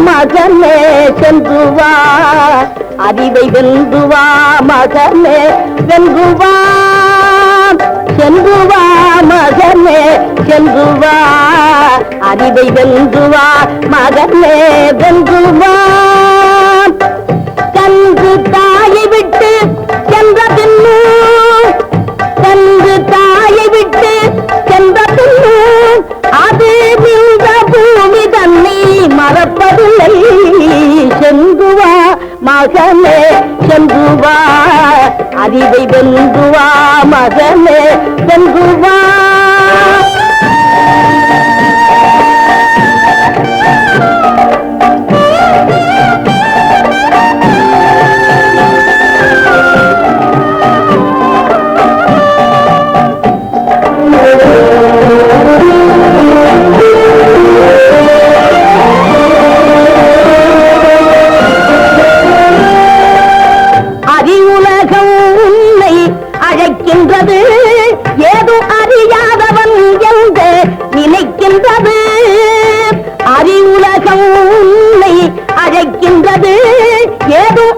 மகனே சென்று அறிவை வெல்குவா மகனே வென்று செல்குவா மகனே செல்குவா. அறிவை வெல்குவா மகனே வெல்குவா. மறப்பதில்லை சென்று மகனே செங்குவா அறிவை வென்று மகனே செங்குவா நினைக்கின்றது ஏதோ அறியாதவன் என்று நினைக்கின்றது. அறிவுலகம் உன்னை அழைக்கின்றது. ஏதோ